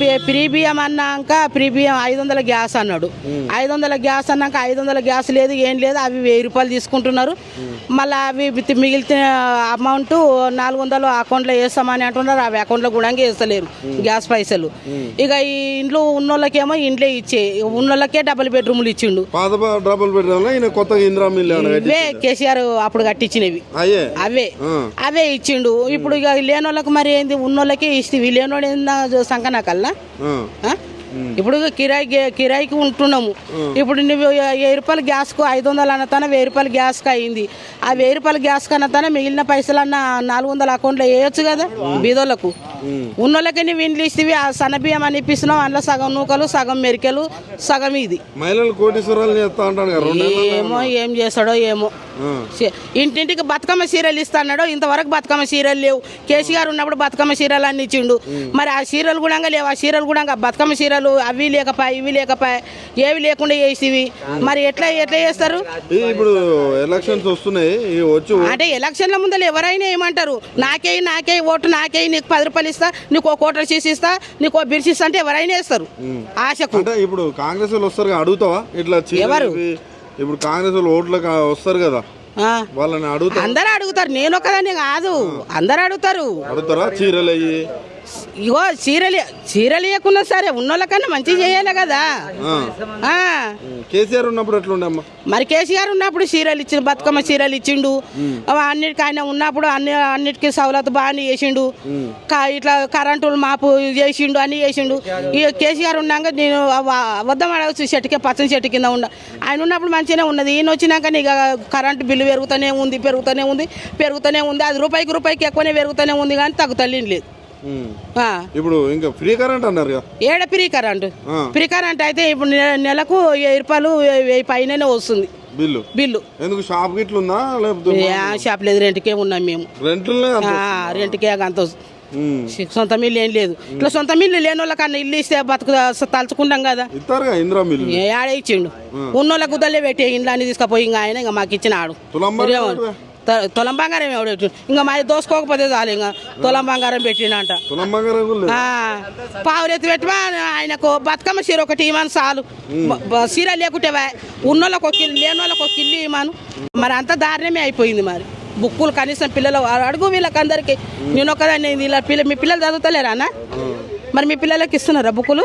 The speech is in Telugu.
పి- ప్రీ బియ్యం అన్నాక ప్రీ బియ్యం ఐదు వందల గ్యాస్ అన్నాడు. ఐదు వందల గ్యాస్ అన్నాక ఐదు వందల గ్యాస్ లేదు ఏం లేదు అవి వెయ్యి రూపాయలు తీసుకుంటున్నారు. మళ్ళీ అవి మిగిలిన అమౌంట్ నాలుగు వందలు అకౌంట్లో వేస్తామని అంటున్నారు అవి అకౌంట్లో కూడా వేస్తలేరు గ్యాస్ పైసలు. ఇక ఈ ఇంట్లో ఉన్నోళ్ళకేమో ఇంట్లో ఇచ్చే ఉన్నోళ్ళకే డబుల్ బెడ్రూమ్లు ఇచ్చిండు. డబుల్ బెడ్రూమ్ కేసీఆర్ అప్పుడు కట్టించినవి. అవే. అవే ఇచ్చిండు. ఇప్పుడు ఇక లేనోళ్ళకి మరి ఏంది? ఉన్నోళ్ళకే ఇస్తే లేనోడు ఏందా ఆ? ఇప్పుడు కిరాయి కిరాయికి ఉంటున్నాము. ఇప్పుడు నువ్వు వెయ్యి రూపాయలు గ్యాస్కు ఐదు వందలు అన్నతాన వెయ్యి రూపాయలు గ్యాస్కి అయింది. ఆ వెయ్యి రూపాయలు గ్యాస్కి అన్నతాన మిగిలిన పైసలు అన్న నాలుగు వందల అకౌంట్లో వేయొచ్చు కదా? బీదోళ్ళకు. ఉన్నోళ్ళకి నువ్వు ఇండ్లు ఇస్తేవి ఆ సన్నబియ్యం అని ఇప్పిస్తున్నావు అందులో సగం నూకలు సగం మెరికలు సగం ఇది. మహిళలు కోటీశ్వరాలు చేస్తా అంటాడు కదా రెండు ఏమో ఏం చేస్తాడో ఏమో. ఇంటింటికి బతుకమ్మ చీరలు ఇస్తాడు ఇంతవరకు బతుకమ్మ చీరలు లేవు. కేసీఆర్ ఉన్నప్పుడు బతుకమ్మ చీరలు అన్ని ఇచ్చిండు. మరి ఆ చీరలు కూడా లేవు ఆ చీరలు కూడా బతుకమ్మ చీరలు అవి లేకపాయి ఇవి లేకపాయి ఏవి లేకుండా చేసివి. మరి ఎట్లా ఎట్లా చేస్తారు? ఇప్పుడు ఎలక్షన్స్ వస్తున్నాయి అంటే ఎలక్షన్ల ముందర ఎవరైనా ఏమంటారు? నాకే నాకే ఓటు నాకే నీకు పది రూపాయలు ఇస్తా నీకు కోటర్ చీసి ఇస్తా నీకు బిర్సి ఇస్తా అంటే ఎవరైనా వేస్తారు. ఆశకు. అంటే ఇప్పుడు కాంగ్రెస్ వాళ్ళు వస్తారు అడుగుతావా? ఇట్లా ఎవరు? ఇప్పుడు కాంగ్రెస్ వాళ్ళు ఓట్లకు వస్తారు కదా. వాళ్ళని అడుగుతా అందరూ అడుగుతారు నేను ఒకదాన్ని కాదు. అందరూ అడుగుతారు. అడుగుతారా? చీరలు అయ్యి ఇగో చీరలు చీరలు ఇవ్వకున్నా సరే ఉన్నోళ్ళకన్నా మంచిగా చేయాలి కదా. ఆ. కేసీఆర్ ఉన్నప్పుడు ఎట్లుండే అమ్మా మరి కేసీఆర్ ఉన్నప్పుడు చీరలు ఇచ్చిండు బతుకమ్మ చీరలు ఇచ్చిండు. అన్నిటికీ ఆయన ఉన్నప్పుడు అన్ని అన్నిటికీ సవలతు బాగానే చేసిండు. కా- ఇట్లా కరెంటులు మాపు చేసిండు అన్ని చేసిండు. ఇక కేసీఆర్ ఉన్నాక నేను అబద్ధం అడగచ్చు చెట్టుకే పచ్చని చెట్టు కింద ఉండ. ఆయన ఉన్నప్పుడు మంచిగానే ఉన్నది. ఈయన వచ్చినాక ఇక కరెంటు బిల్లు పెరుగుతూనే ఉంది పెరుగుతూనే ఉంది పెరుగుతూనే ఉంది. అది రూపాయికి రూపాయికి ఎక్కువనే పెరుగుతూనే ఉంది కానీ తగ్గుతలేదు. ఇప్పుడు ఇంకా ఫ్రీ కరెంట్ అన్నారు ఏడ ఫ్రీ కరెంట్. ఫ్రీ కరెంట్ అయితే ఇప్పుడు నెలకు వెయ్యి రూపాయలు వెయ్యి పైననే వస్తుంది. బిల్లు. బిల్లు. ఎందుకు షాప్ గిట్లు ఉందా? లేకపోతే షాప్ లేదు రెంట్కే ఉన్నాం మేము. రెంట్కే అంత. సొంత మిల్లు ఏం లేదు. ఇట్లా సొంత మిల్లు లేని వాళ్ళకన్నా ఇల్లు ఇస్తే బతుకు తలుచుకుంటాం కదా. ఇందిరా మిల్లు. ఏ ఆడే ఇచ్చిండు. ఉన్నోళ్ళ గుద్దలే పెట్టి ఇండ్లు అన్ని తీసుకుపోయి ఇంకా ఆయన ఇంకా మాకు ఇచ్చినాడు. తులం బంగారం ఎవడు? ఇంకా మాది దోసుకోకపోతే చాలు ఇంకా. తులం బంగారం పెట్టినంట. ఆ, పావులెత్తి పెట్టమా ఆయనకు బతుకమ్మ చీర ఒకటి ఇవ్వను చాలు. చీర లేకుంటేవా ఉన్నోళ్ళకి ఒక కిల్లు లేని వాళ్ళకి ఒక కిల్లు ఇవ్వను మరి అంత దారుణమే అయిపోయింది మరి. బుక్కులు కనీసం పిల్లలు అడుగు వీళ్ళకి అందరికి. నేను ఒకదాన్ని వీళ్ళ పిల్ల మీ పిల్లలు చదువుతలేరా అన్న? మరి మీ పిల్లలకి ఇస్తున్నారా బుక్కులు?